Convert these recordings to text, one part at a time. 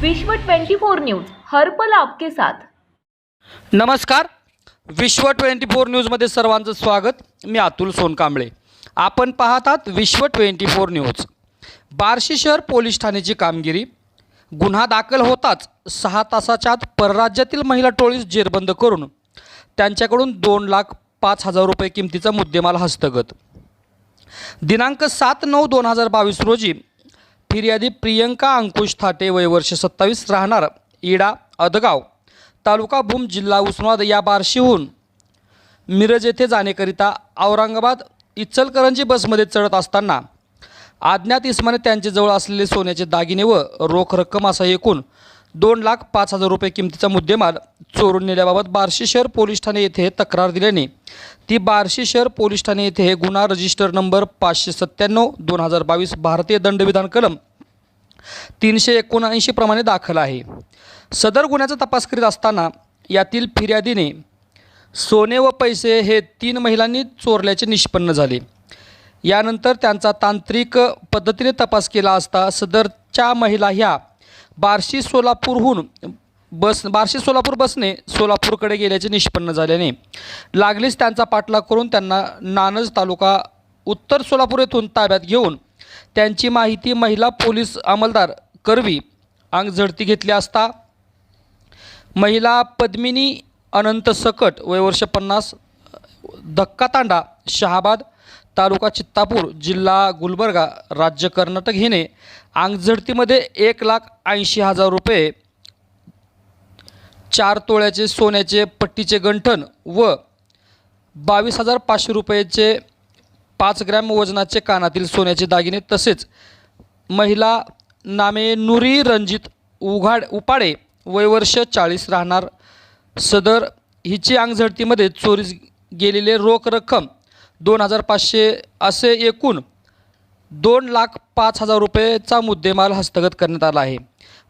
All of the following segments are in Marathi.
विश्व 24 न्यूज हर्पल आपके साथ. नमस्कार. विश्व ट्वेंटी फोर न्यूजमध्ये सर्वांचं स्वागत. मी अतुल सोनकांबळे. आपण पाहतात विश्व ट्वेंटी फोर न्यूज. बार्शी शहर पोलीस ठाण्याची कामगिरी. गुन्हा दाखल होताच सहा तासाच्या आत परराज्यातील महिला टोळीस जेरबंद करून त्यांच्याकडून दोन लाख पाच हजार रुपये किमतीचा मुद्देमाल हस्तगत. दिनांक सात नऊ दोन हजार बावीस रोजी फिर्यादी प्रियंका अंकुश थाटे वय वर्ष सत्तावीस राहणार इडा अदगाव तालुका भूम जिल्हा उस्मानाबाद या बार्शीहून. मिरज येथे जाण्याकरिता औरंगाबाद इचलकरंजी बसमध्ये चढत असताना अज्ञात इस्माने त्यांच्याजवळ असलेले सोन्याचे दागिने व रोख रक्कम असा एकूण दोन लाख पाच हजार रुपये किमतीचा मुद्देमाल चोरून नेल्याबाबत बार्शी शहर पोलीस ठाणे येथे तक्रार दिल्याने ती बार्शी शहर पोलीस ठाणे येथे हे गुन्हा रजिस्टर नंबर पाचशे सत्त्याण्णव दोन हजार बावीस भारतीय दंडविधान कलम तीनशे एकोणऐंशी प्रमाणे दाखल आहे. सदर गुन्ह्याचा तपास करीत असताना यातील फिर्यादीने सोने व पैसे हे तीन महिलांनी चोरल्याचे निष्पन्न झाले. यानंतर त्यांचा तांत्रिक पद्धतीने तपास केला असता सदरच्या महिला ह्या बार्शी सोलापूरहून बस बार्शी सोलापूर बसने सोलापूरकडे गेल्याचे निष्पन्न झाल्याने लागलीच त्यांचा पाठलाग करून त्यांना नानज तालुका उत्तर सोलापूर येथून ताब्यात घेऊन त्यांची माहिती महिला पोलीस अंमलदार करवी अंग झडती घेतली असता महिला पद्मिनी अनंत सकट वयवर्ष पन्नास धक्कातांडा शहाबाद तालुका चित्तापूर जिल्हा गुलबर्गा राज्य कर्नाटक हिने आंगझडतीमध्ये एक लाख ऐंशी हजार रुपये चार तोळ्याचे सोन्याचे पट्टीचे गंठण व बावीस हजार पाचशे रुपयाचे पाच ग्रॅम वजनाचे कानातील सोन्याचे दागिने तसेच महिला नामे नुरी रणजित उघाड उपाडे वयवर्ष चाळीस राहणार सदर हिची आंगझडतीमध्ये चोरीस गेलेले रोख रक्कम दोन हजार पाचशे असे एकूण दोन लाख पाच हजार रुपयेचा मुद्देमाल हस्तगत करण्यात आला आहे.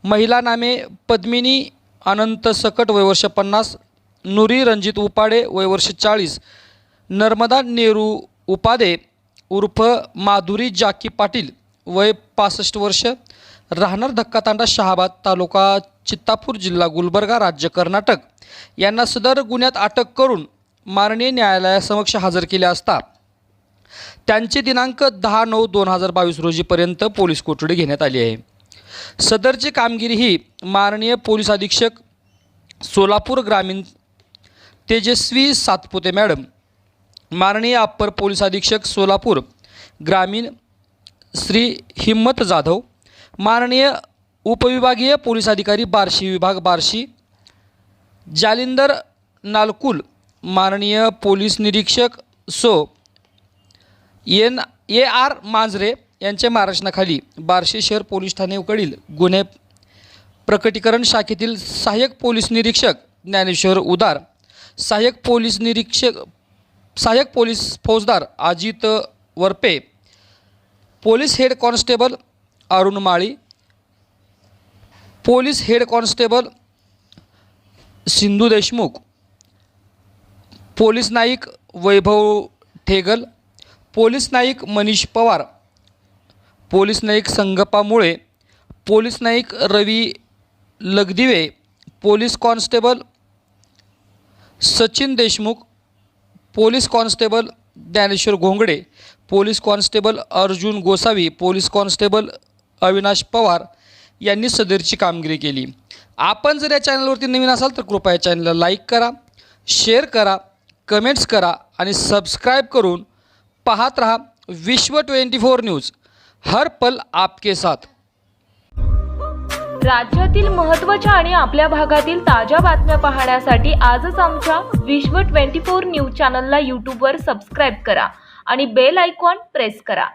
महिला नामे पद्मिनी अनंत सकट वयवर्ष पन्नास नुरी रणजित उपाडे वयवर्ष चाळीस नर्मदा नेहरू उपादे उर्फ माधुरी जाकी पाटील वय पासष्ट वर्ष राहणार धक्कातांडा शहाबाद तालुका चित्तापूर जिल्हा गुलबर्गा राज्य कर्नाटक. यांना सदर गुन्ह्यात अटक करून माननीय न्यायालयासमक्ष हजर केले असता त्यांचे दिनांक दहा नऊ दोन हजार बावीस रोजीपर्यंत पोलीस कोठडी घेण्यात आली आहे. सदरची कामगिरी ही माननीय पोलीस अधीक्षक सोलापूर ग्रामीण तेजस्वी सातपुते मॅडम माननीय अप्पर पोलीस अधीक्षक सोलापूर ग्रामीण श्री हिम्मत जाधव माननीय उपविभागीय पोलीस अधिकारी बार्शी विभाग बार्शी जालिंदर नालकुल माननीय पोलीस निरीक्षक सो एन ए आर मांजरे यांच्या मार्गदर्शनाखाली बार्शी शहर पोलीस ठाणेकडील गुन्हे प्रकटीकरण शाखेतील सहाय्यक पोलीस निरीक्षक ज्ञानेश्वर उदार सहाय्यक पोलीस निरीक्षक सहाय्यक पोलीस फौजदार Ajit Varpe police head constable Arun Mali police head constable Sindhu Deshmukh police naik Vaibhav Thegal police naik Manish Pawar police naik Sangappa Mule police naik Ravi Lagdive police constable Sachin Deshmukh police constable Dnyaneshwar Ghongade police constable Arjun Gosavi police constable Avinash Pawar यांनी सदरची कामगिरी केली. आपण जर या चॅनलवरती नवीन असाल तर कृपया चॅनलला लाईक करा शेअर करा कमेंट्स करा आणि सबस्क्राईब करून पाहत रहा विश्व ट्वेंटी फोर न्यूज. हर पल आपके साथ. राज्यातील महत्त्वाच्या आणि आपल्या भागातील ताज्या बातम्या पाहण्यासाठी आजच आमच्या विश्व 24 न्यूज चॅनलला यूट्यूबवर सबस्क्राईब करा आणि बेल आयकॉन प्रेस करा.